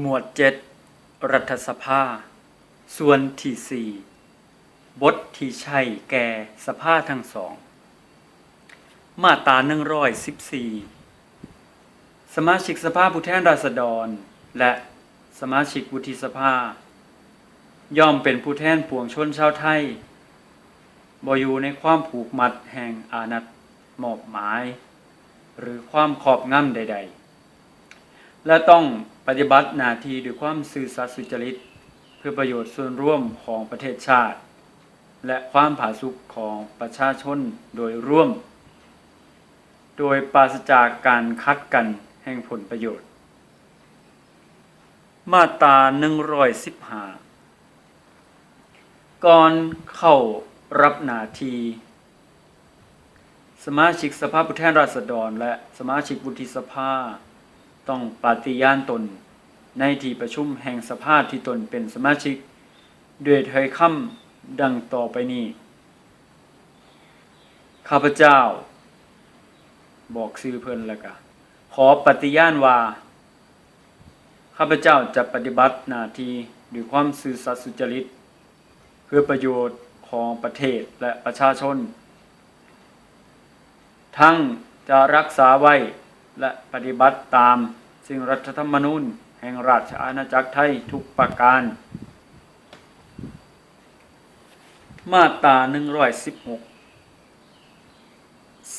หมวดเจ็ดรัฐสภา ส่วนที่สี่บทที่ใช่แก่สภาทั้งสอง มาตราหนึ่งร้อยสิบสี่สมาชิกสภาผู้แทนราษฎร และสมาชิกวุฒิสภา ย่อมเป็นผู้แทนปวงชนชาวไทยบอยู่ในความผูกมัดแห่งอานัตมอบหมาย หรือความขอบง่ำใด ๆ และต้องปฏิบัติหน้าที่ด้วยความซื่อสัตย์สุจริต เพื่อประโยชน์ส่วนร่วมของประเทศชาติ และความผาสุกของประชาชนโดยร่วม โดยปราศจากการคัดกันแห่งผลประโยชน์ มาตรา115 ก่อนเข้ารับหน้าที่สมาชิกสภาผู้แทนราษฎร และสมาชิกวุฒิสภา ต้องปฏิญาณตน ในที่ประชุมแห่งสภาที่ตนเป็นสมาชิก ด้วยถ้อยคำดังต่อไปนี้ ข้าพเจ้า บอกชื่อเพิ่นแล้วก็ขอปฏิญาณว่า ข้าพเจ้าจะปฏิบัติหน้าที่ด้วยความซื่อสัตย์สุจริต เพื่อประโยชน์ของประเทศและประชาชน ทั้งจะรักษาไว้และปฏิบัติตาม สิ่งรัฐธรรมนูญ แห่งราชอาณาจักรไทยทุกประการ มาตรา116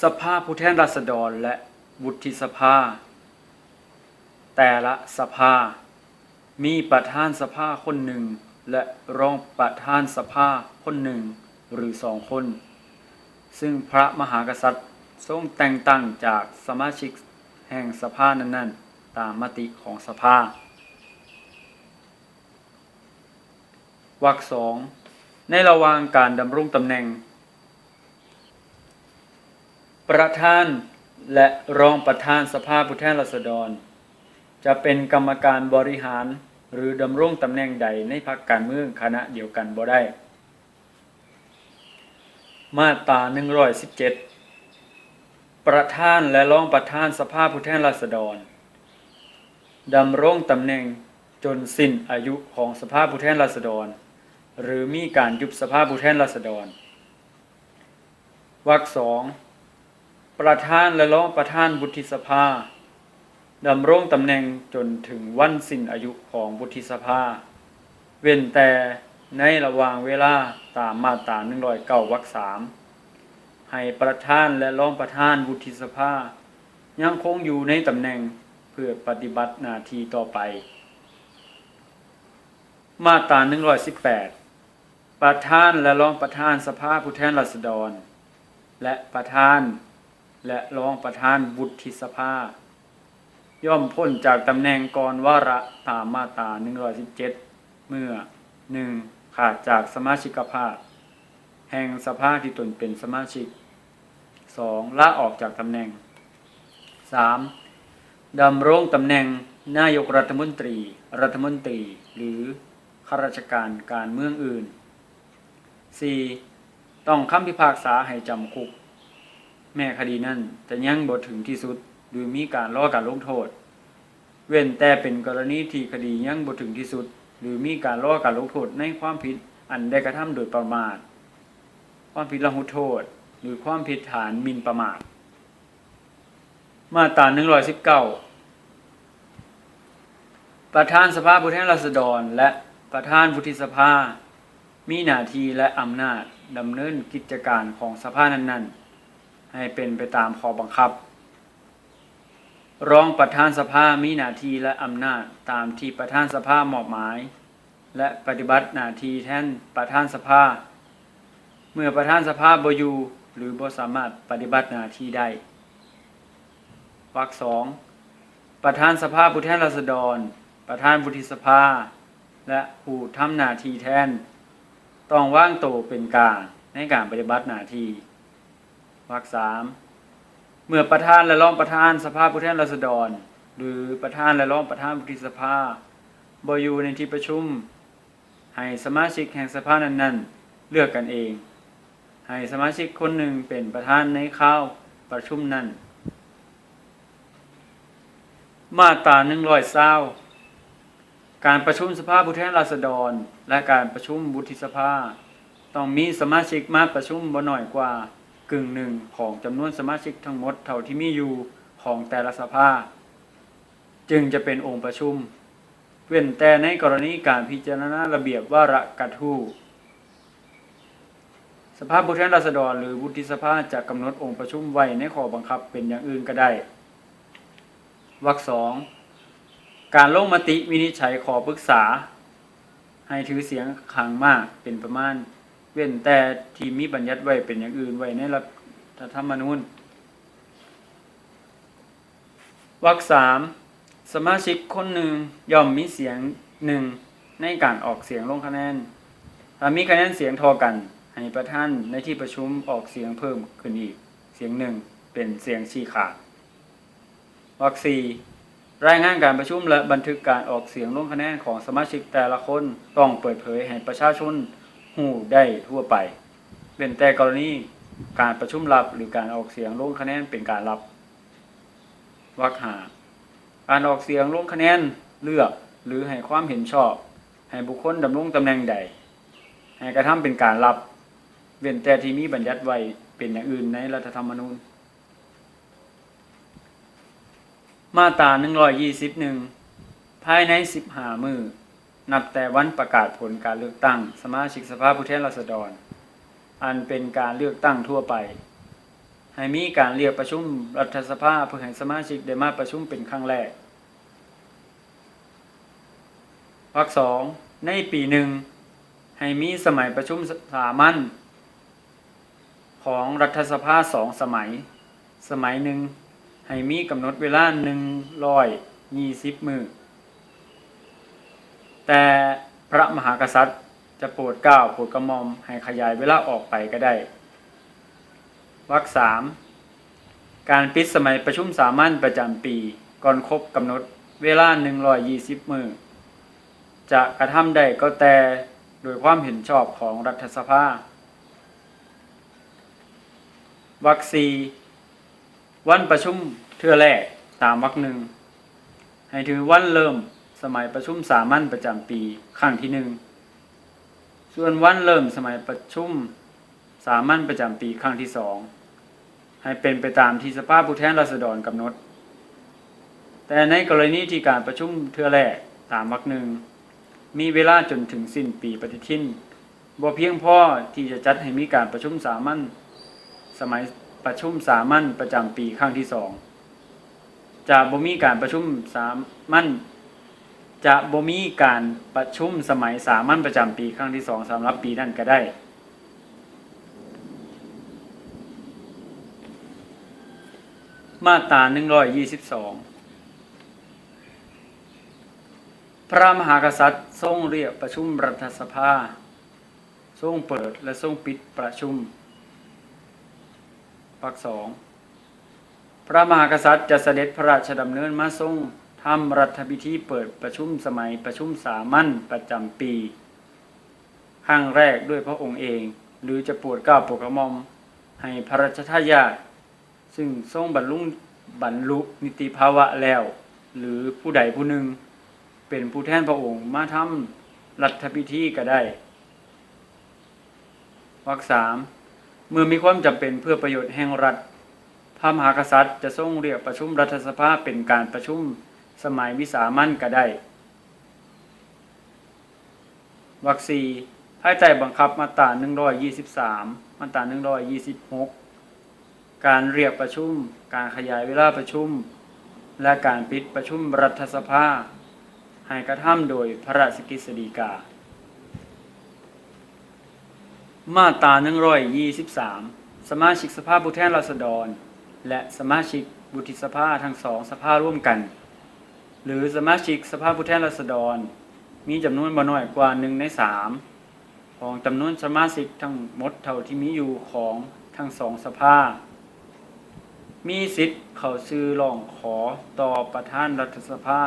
สภาผู้แทนราษฎรและวุฒิสภา แต่ละสภา มีประธานสภาคนหนึ่ง และรองประธานสภาคนหนึ่งหรือสองคน ซึ่งพระมหากษัตริย์ทรงแต่งตั้งจากสมาชิกแห่งสภานั้นๆ ตามมติของสภาวรรคสองในระหว่างการดำรงตำแหน่ง ประธานและรองประธานสภาผู้แทนราษฎร จะเป็นกรรมการบริหารหรือดำรงตำแหน่งใดในพรรคการเมืองคณะเดียวกันบ่ได้ มาตรา117 ประธานและรองประธานสภาผู้แทนราษฎร ดำรงตำแหน่งจนสิ้นอายุของสภาผู้แทนราษฎร หรือมีการยุบสภาผู้แทนราษฎรวรรคสองประธานและรองประธานวุฒิสภาดำรงตำแหน่งจนถึงวันสิ้นอายุของวุฒิสภา เว้นแต่ในระหว่างเวลาตามมาตรา109วรรคสามให้ประธานและรองประธานวุฒิสภา ยังคงอยู่ในตำแหน่ง เพื่อปฏิบัติหน้าที่ต่อไป มาตรา118 ประธานและรองประธานสภาผู้แทนราษฎร และประธานและรองประธานวุฒิสภา ย่อมพ้นจากตำแหน่งก่อนวาระตามมาตรา117 เมื่อ 1. ขาดจากสมาชิกภาพ แห่งสภาที่ตนเป็นสมาชิก 2. ลาออกจากตำแหน่ง 3. ดำรงตำแหน่งนายกรัฐมนตรี รัฐมนตรี หรือข้าราชการการเมืองอื่น 4. ต้องคำพิพากษาให้จำคุก แม่คดีนั้นจะยังบ่ถึงที่สุดหรือมีการล่อการลงโทษ เว้นแต่เป็นกรณีที่คดียังบ่ถึงที่สุด หรือมีการล่อการลงโทษในความผิดอันได้กระทำโดยประมาท ความผิดละหุโทษ หรือความผิดฐานมินประมาท มาตรา119ประธานสภาผู้แทนราษฎร และประธานวุฒิสภา มีหน้าที่และอำนาจดำเนินกิจการของสภานั้นๆ ให้เป็นไปตามข้อบังคับ รองประธานสภามีหน้าที่และอำนาจตามที่ประธานสภามอบหมาย และปฏิบัติหน้าที่แทนประธานสภา เมื่อประธานสภาบอยู่หรือบ่สามารถปฏิบัติหน้าที่ได้ วรรคสองประธานสภาผู้แทนราษฎร ประธานวุฒิสภา และผู้ทำหน้าที่แทน ต้องว่างโตวเป็นกลางในการปฏิบัติหน้าที่วรรคสามเมื่อประธานและรองประธานสภาผู้แทนราษฎร หรือประธานและรองประธานวุฒิสภาบอยู่ในที่ประชุม ให้สมาชิกแห่งสภานั้นๆ เลือกกันเอง ให้สมาชิกคนหนึ่งเป็นประธานในข้าวประชุมนั้น มาตราหนึ่งร้อยเศร้าการประชุมสภาผู้แทนราษฎร และการประชุมวุฒิสภา ต้องมีสมาชิกมาประชุมบ่น้อยกว่ากึ่งหนึ่งของจำนวนสมาชิกทั้งหมดเท่าที่มีอยู่ของแต่ละสภา จึงจะเป็นองค์ประชุม เว้นแต่ในกรณีการพิจารณาระเบียบวาระกระทู้สภาผู้แทนราษฎรหรือวุฒิสภาจะกำหนดองค์ประชุมไว้ในข้อบังคับเป็นอย่างอื่นก็ได้ วรรคสองการลงมติวินิจฉัยขอปรึกษา ให้ถือเสียงข้างมากเป็นประมาณ เว้นแต่ที่มีบัญญัติไว้เป็นอย่างอื่นไว้ในรัฐธรรมนูญวรรคสามสมาชิกคนหนึ่งย่อมมีเสียงหนึ่งในการออกเสียงลงคะแนนถ้ามีคะแนนเสียงทอกัน ให้ประธานในที่ประชุมออกเสียงเพิ่มขึ้นอีก เสียงหนึ่งเป็นเสียงชี้ขาด วรรคสี่รายงานการประชุมและบันทึกการออกเสียงลงคะแนนของสมาชิกแต่ละคนต้องเปิดเผยให้ประชาชนหูได้ทั่วไป เป็นแต่กรณีการประชุมลับหรือการออกเสียงลงคะแนนเป็นการลับวรรคหาการออกเสียงลงคะแนนเลือกหรือให้ความเห็นชอบ ให้บุคคลดำรงตำแหน่งใด ให้กระทำเป็นการลับ เว้นแต่ที่มีบัญญัติไว้เป็นอย่างอื่นในรัฐธรรมนูญ มาตรา121ภายใน15มือ นับแต่วันประกาศผลการเลือกตั้ง สมาชิกสภาผู้แทนราษฎร อันเป็นการเลือกตั้งทั่วไป ให้มีการเรียกประชุมรัฐสภาเพื่อให้สมาชิกได้มาประชุมเป็นครั้งแรกวรรคสองในปีหนึ่งให้มีสมัยประชุมสามัญของรัฐสภาสองสมัย สมัยหนึ่ง ให้มีกำหนดเวลาหนึ่งร้อยยี่สิบมือ แต่พระมหากษัตริย์จะโปรดเกล้าโปรดกระหม่อมให้ขยายเวลาออกไปก็ได้วรรคสามการปิดสมัยประชุมสามัญประจำปี ก่อนครบกำหนดเวลาหนึ่งร้อยยี่สิบมือ จะกระทำได้ก็แต่โดยความเห็นชอบของรัฐสภาวรรคสี่ วันประชุมเทื่อแรกตามวรรคหนึ่งให้ถือวันเริ่มสมัยประชุมสามัญประจำปีครั้งที่หนึ่งส่วนวันเริ่มสมัยประชุมสามัญประจำปีครั้งที่สองให้เป็นไปตามที่สภาพผู้แทนราษฎรกำหนด แต่ในกรณีที่การประชุมเทื่อแรกตามวรรคหนึ่งมีเวลาจนถึงสิ้นปีปฏิทินบ่เพียงพอที่จะจัดให้มีการประชุมสามัญสมัย ประชุมสามัญประจำปีครั้งที่สองจะบ่มีการประชุมสามัญจะบ่มีการประชุมสมัยสามัญประจำปีครั้งที่สองสำหรับปีนั้นก็ได้ มาตรา122พระมหากษัตริย์ทรงเรียกประชุมรัฐสภา ทรงเปิดและทรงปิดประชุม วรรคสองพระมหากษัตริย์จะเสด็จพระราชดำเนินมาทรงทำรัฐพิธีเปิดประชุมสมัยประชุมสามัญประจำปีครั้งแรกด้วยพระองค์เอง หรือจะโปรดเกล้าโปรดกระมอมให้พระราชทายาทซึ่งทรงบรรลุบรรลุนิติภาวะแล้ว หรือผู้ใดผู้หนึ่ง เป็นผู้แทนพระองค์มาทำรัฐพิธีก็ได้วรรคสาม เมื่อมีความจำเป็นเพื่อประโยชน์แห่งรัฐ พระมหากษัตริย์จะทรงเรียกประชุมรัฐสภาเป็นการประชุมสมัยวิสามัญก็ได้วรรคสี่ภายใต้บังคับมาตรา123 มาตรา126 การเรียกประชุม การขยายเวลาประชุม และการปิดประชุมรัฐสภา ให้กระทำโดยพระราชกฤษฎีกา มาตรา123 สมาชิกสภาผู้แทนราษฎร และสมาชิกวุฒิสภาทั้งสองสภาร่วมกัน หรือสมาชิกสภาผู้แทนราษฎร มีจำนวนบ่น้อยกว่าหนึ่งในสามของจำนวนสมาชิกทั้งหมดเท่าที่มีอยู่ของทั้งสองสภา มีสิทธิ์เข้าซื้อร้องขอต่อประธานรัฐสภา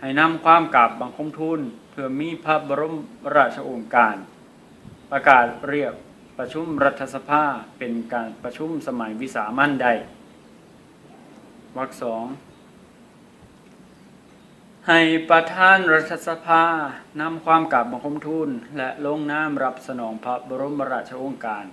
ให้นำความกราบบังคมทูลเพื่อมีพระบรมราชโองการ ประกาศเรียกประชุมรัฐสภาเป็นการประชุมสมัยวิสามัญใดวรรคสองให้ประธานรัฐสภานำความกลับบังคมทูลและลงนามรับสนองพระบรมราชโองการ